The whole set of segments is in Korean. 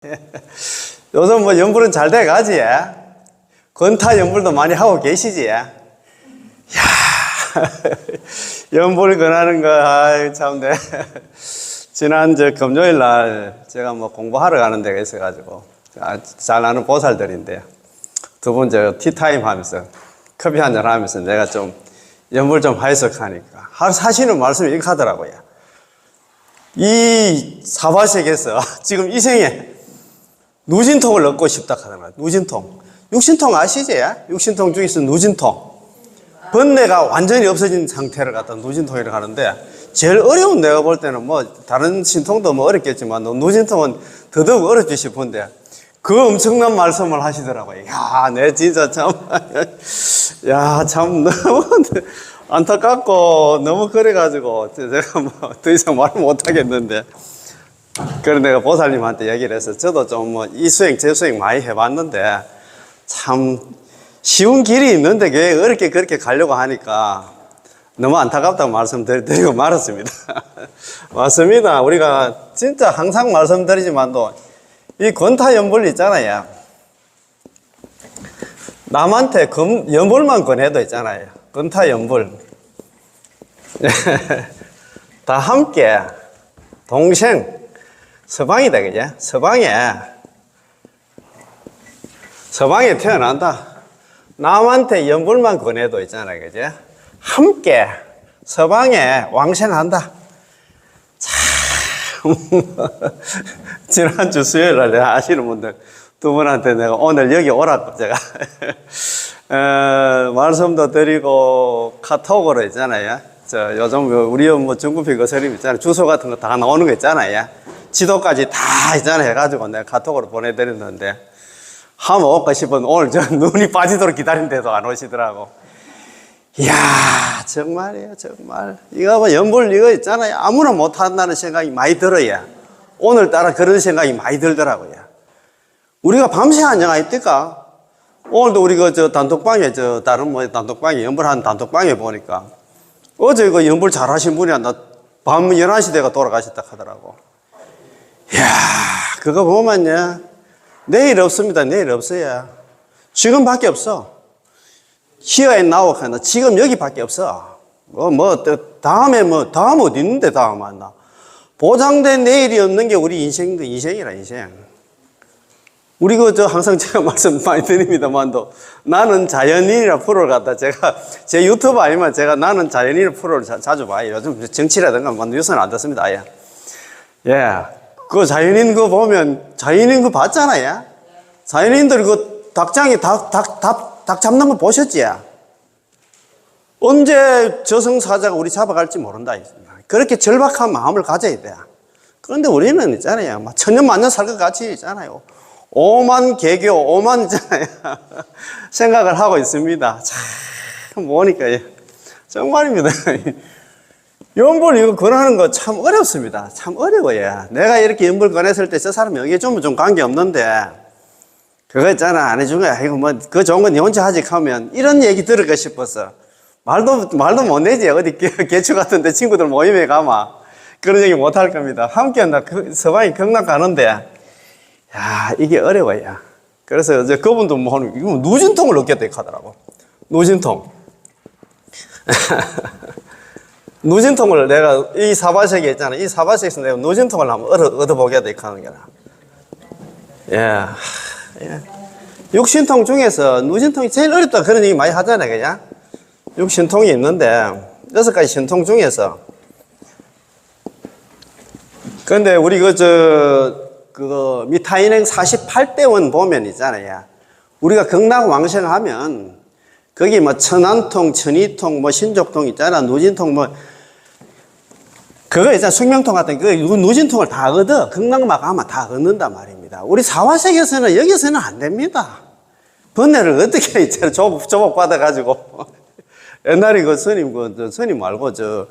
요즘 뭐 연불은 잘 돼 가지. 건타 연불도 많이 하고 계시지. 야, 연불 권하는 거, 아이, 참, 네. 지난 저 금요일 날 제가 뭐 공부하러 가는 데가 있어가지고, 아, 잘 아는 보살들인데, 두 분 저 티타임 하면서, 커피 한 잔 하면서 내가 좀 연불 좀 해석하니까, 하- 하시는 말씀이 이렇게 하더라고요. 이 사바sek에서 지금 이 생에 누진통을 얻고 싶다 하더라. 누진통. 육신통 아시지? 육신통 중에서 누진통. 번뇌가 완전히 없어진 상태를 갖다 누진통이라고 하는데 제일 어려운 내가 볼 때는 뭐 다른 신통도 뭐 어렵겠지만 누진통은 더더욱 어렵지 싶은데 그 엄청난 말씀을 하시더라고요. 야, 내 진짜 참, 야, 참 너무 안타깝고 너무 그래가지고 제가 뭐 더 이상 말 못하겠는데 그런 내가 보살님한테 얘기를 해서 저도 좀 뭐 이 수행 저 수행 많이 해봤는데 참 쉬운 길이 있는데 왜 어렵게 그렇게 가려고 하니까 너무 안타깝다고 말씀드리고 말았습니다. 맞습니다. 우리가 진짜 항상 말씀드리지만도 이 권타 연불 있잖아요. 남한테 검, 연불만 권해도 있잖아요. 권타 연불. 다 함께 동생 서방이다 그죠? 서방에 서방에 태어난다. 남한테 연불만 권해도 있잖아요, 그죠? 함께 서방에 왕생한다. 참 지난주 수요일 날 내가 아시는 분들 두 분한테 내가 오늘 여기 오라고 제가 어, 말씀도 드리고 카톡으로 있잖아요. 저 요즘 그 우리 뭐 중국비 그 서림 있잖아요. 주소 같은 거 다 나오는 거 있잖아요. 지도까지 다 있잖아요. 해가지고 내가 카톡으로 보내드렸는데 한번 올까 싶은 오늘 저 눈이 빠지도록 기다린데도 안 오시더라고. 이야, 정말이에요, 정말. 이거 뭐 연불 이거 있잖아요. 아무나 못한다는 생각이 많이 들어요. 오늘따라 그런 생각이 많이 들더라고요. 우리가 밤새 안녕하십니까? 오늘도 우리 그 저 단톡방에 저 다른 뭐 단톡방에 연불한 단톡방에 보니까 어제 그 연불 잘 하신 분이 나밤 11시 대가 돌아가셨다 하더라고. 그거 보면요. 내일 없습니다. 내일 없어요. 지금밖에 없어. 히어에 나오고 하나 지금 여기밖에 없어. 뭐, 뭐, 또 다음에 뭐, 다음 어디 있는데 다음 만나. 보장된 내일이 없는 게 우리 인생도 인생이라, 인생. 우리 그, 저, 항상 제가 말씀 많이 드립니다만도 나는 자연인이라 프로를 갖다 제가 제 유튜브 아니면 제가 나는 자연인 프로를 자, 자주 봐요. 요즘 정치라든가 뭐 뉴스는 안 듣습니다. 아예. 예. 그 자연인 거 보면 자연인 거 봤잖아요. 자연인들 그 닭장에 닭, 닭, 닭, 닭 잡는 거 보셨지? 언제 저승사자가 우리 잡아갈지 모른다. 그렇게 절박한 마음을 가져야 돼. 그런데 우리는 있잖아요. 막 천년 만년 살 것 같이 있잖아요. 오만 개교, 오만 있잖아요. 생각을 하고 있습니다. 참, 보니까, 정말입니다. 연불 이거 권하는 거 참 어렵습니다. 참 어려워요. 내가 이렇게 연불 권했을 때 저 사람이 여기에 좀, 좀 관계 없는데, 그거 있잖아. 안 해준 거야. 이거 뭐, 그 좋은 건네 혼자 하지 하면 이런 얘기 들을까 싶어서. 말도, 말도 못 내지. 어디 개, 개추 같은데 친구들 모임에 가마. 그런 얘기 못 할 겁니다. 함께 나 그, 서방이 경락 가는데, 야, 이게 어려워요. 그래서 이제 그분도 뭐, 이거 누진통을 얻겠다 하더라고. 누진통. 누진통을 내가 이 사바sek에 있잖아. 이 사바sek에서 내가 누진통을 한번 얻어, 얻어보게 돼 하는 거라. 예. 예. 육신통 중에서 누진통이 제일 어렵다 그런 얘기 많이 하잖아요. 그냥. 육신통이 있는데 여섯 가지 신통 중에서 근데 우리 그 저 그거 미타인행 48대원 보면 있잖아요. 우리가 극락 왕생하면 거기 뭐 천안통, 천이통, 뭐 신족통 있잖아, 누진통 뭐 그거 있잖아, 숙명통 같은 그 누진통을 다 얻어. 극락막 아마 다 얻는단 말입니다. 우리 사화색에서는 여기서는 안 됩니다. 번뇌를 어떻게 있잖아, 조복, 조복 받아 가지고. 옛날에 그 스님, 그, 저 스님 말고 저,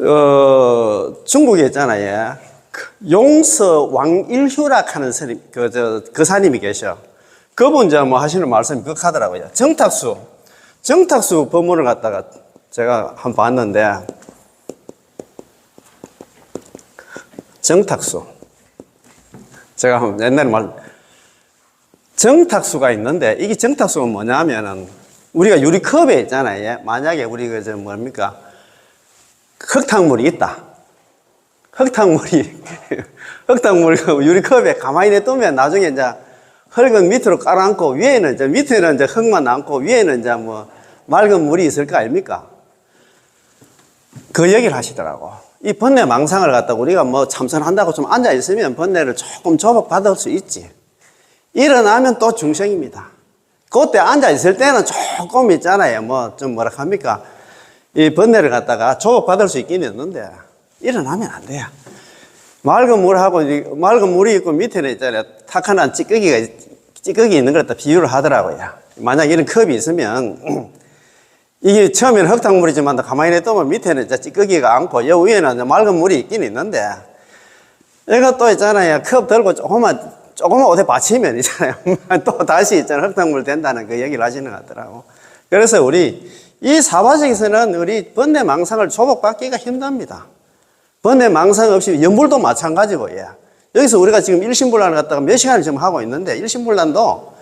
어, 중국에 있잖아요. 그 용서 왕일휴락 하는 스님, 그, 저, 그 사님이 계셔. 그분 이제 뭐 하시는 말씀이 그렇게 하더라고요. 정탁수. 정탁수 법문을 갖다가 제가 한번 봤는데, 정탁수. 제가 옛날에 말, 정탁수가 있는데, 이게 정탁수가 뭐냐면은, 우리가 유리컵에 있잖아요. 예? 만약에 우리 그, 저, 뭡니까? 흙탕물이 있다. 흙탕물이, 흙탕물 그 유리컵에 가만히 냅두면 나중에 이제 흙은 밑으로 깔아앉고 위에는 이제 밑에는 이제 흙만 남고 위에는 이제 뭐 맑은 물이 있을 거 아닙니까? 그 얘기를 하시더라고. 이 번뇌 망상을 갖다가 우리가 뭐 참선한다고 좀 앉아 있으면 번뇌를 조금 조복 받을 수 있지. 일어나면 또 중생입니다. 그때 앉아 있을 때는 조금 있잖아요. 뭐 좀 뭐라 합니까? 이 번뇌를 갖다가 조복 받을 수 있긴 있는데 일어나면 안 돼요. 맑은 물하고 이 맑은 물이 있고 밑에는 있잖아요. 탁한한 찌꺼기가 찌꺼기 있는 걸 갖다 비유를 하더라고요. 만약 이런 컵이 있으면 이게 처음에는 흙탕물이지만 가만히 냅두면 밑에는 이제 찌꺼기가 않고 여 위에는 맑은 물이 있긴 있는데 이거 또 있잖아요. 컵 들고 조금만 조금만 어디 받치면 있잖아요. 또 다시 있잖아요. 흙탕물 된다는 그 얘기를 하시는 것 같더라고. 그래서 우리 이 사바sek에서는 우리 번뇌 망상을 조복받기가 힘듭니다. 번뇌 망상 없이 연불도 마찬가지고, 예. 여기서 우리가 지금 일심불란을 갖다가 몇 시간을 지금 하고 있는데, 일심불란도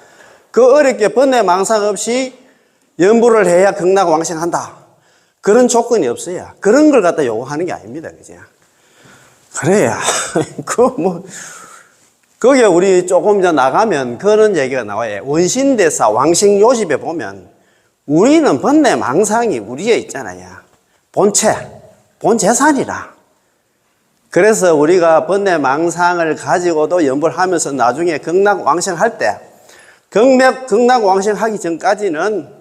그 어렵게 번뇌 망상 없이 연불을 해야 극락 왕생한다. 그런 조건이 없어요. 그런 걸 갖다 요구하는 게 아닙니다. 그죠? 그래야, 그 뭐, 거기에 우리 조금 더 나가면 그런 얘기가 나와요. 원신대사 왕생요집에 보면 우리는 번뇌 망상이 우리에 있잖아요. 본체, 본재산이라. 그래서 우리가 번뇌 망상을 가지고도 연불 하면서 나중에 극락 왕생할 때 극락, 극락 왕생하기 전까지는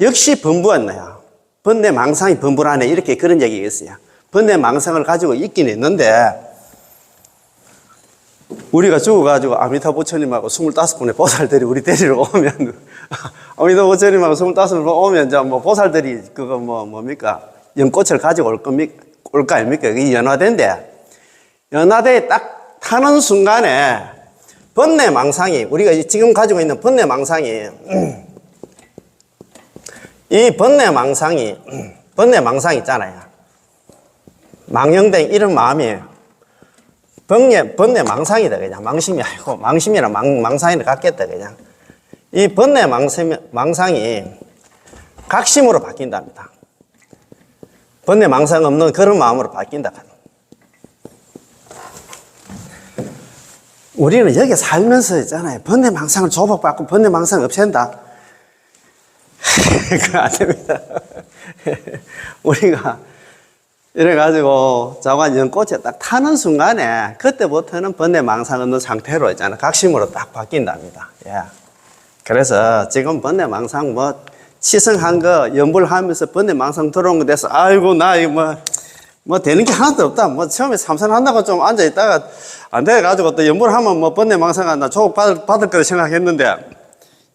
역시 범부였네요. 번뇌 망상이 범부라네. 이렇게 그런 얘기가 있어요. 번뇌 망상을 가지고 있긴 있는데 우리가 죽어가지고 아미타 부처님하고 25분의 보살들이 우리 데리러 오면, 아미타 부처님하고 25분 오면, 이제 뭐 보살들이 그거 뭐, 뭡니까? 연꽃을 가지고 올 겁니까? 올거 아닙니까? 이게 연화대인데, 연화대에 딱 타는 순간에 번뇌 망상이, 우리가 지금 가지고 있는 번뇌 망상이, 이 번뇌 망상이, 번뇌 망상 있잖아요. 망령된 이런 마음이에요. 번뇌, 번뇌 망상이다, 그냥. 망심이 아니고, 망심이랑 망, 망상이랑 같겠다, 그냥. 이 번뇌 망상, 망상이 각심으로 바뀐답니다. 번뇌 망상 없는 그런 마음으로 바뀐다. 우리는 여기 살면서 있잖아요. 번뇌 망상을 조복받고 번뇌 망상 없앤다. 그거 안 됩니다. 우리가 이래가지고 자관 연꽃에 딱 타는 순간에 그때부터는 번뇌 망상 없는 상태로 있잖아. 각심으로 딱 바뀐답니다. 예. 그래서 지금 번뇌 망상 뭐 치성한 거 연불하면서 번뇌 망상 들어온 거 돼서 아이고 나 이거 뭐, 뭐 되는 게 하나도 없다. 뭐 처음에 삼선한다고 좀 앉아 있다가 안 돼가지고 또 연불하면 뭐 번뇌 망상 한다 조국 받을, 받을 거라 생각했는데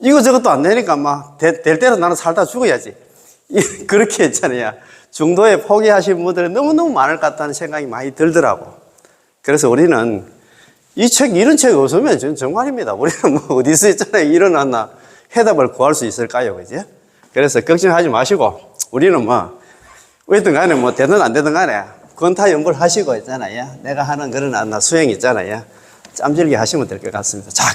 이거 저것도 안 되니까 막될 대로 나는 살다 죽어야지. 이- 그렇게 했잖아요. 중도에 포기하신 분들이 너무너무 많을 것 같다는 생각이 많이 들더라고. 그래서 우리는 이 책, 이런 책 없으면 전 정말입니다. 우리는 뭐 어디서 있잖아요. 일어났나 해답을 구할 수 있을까요? 그지? 그래서 걱정하지 마시고 우리는 뭐 어쨌든 간에 뭐 되든 안 되든 간에 권타 연구를 하시고 있잖아요. 내가 하는 그런 나 수행 있잖아요. 짬질게 하시면 될 것 같습니다. 자,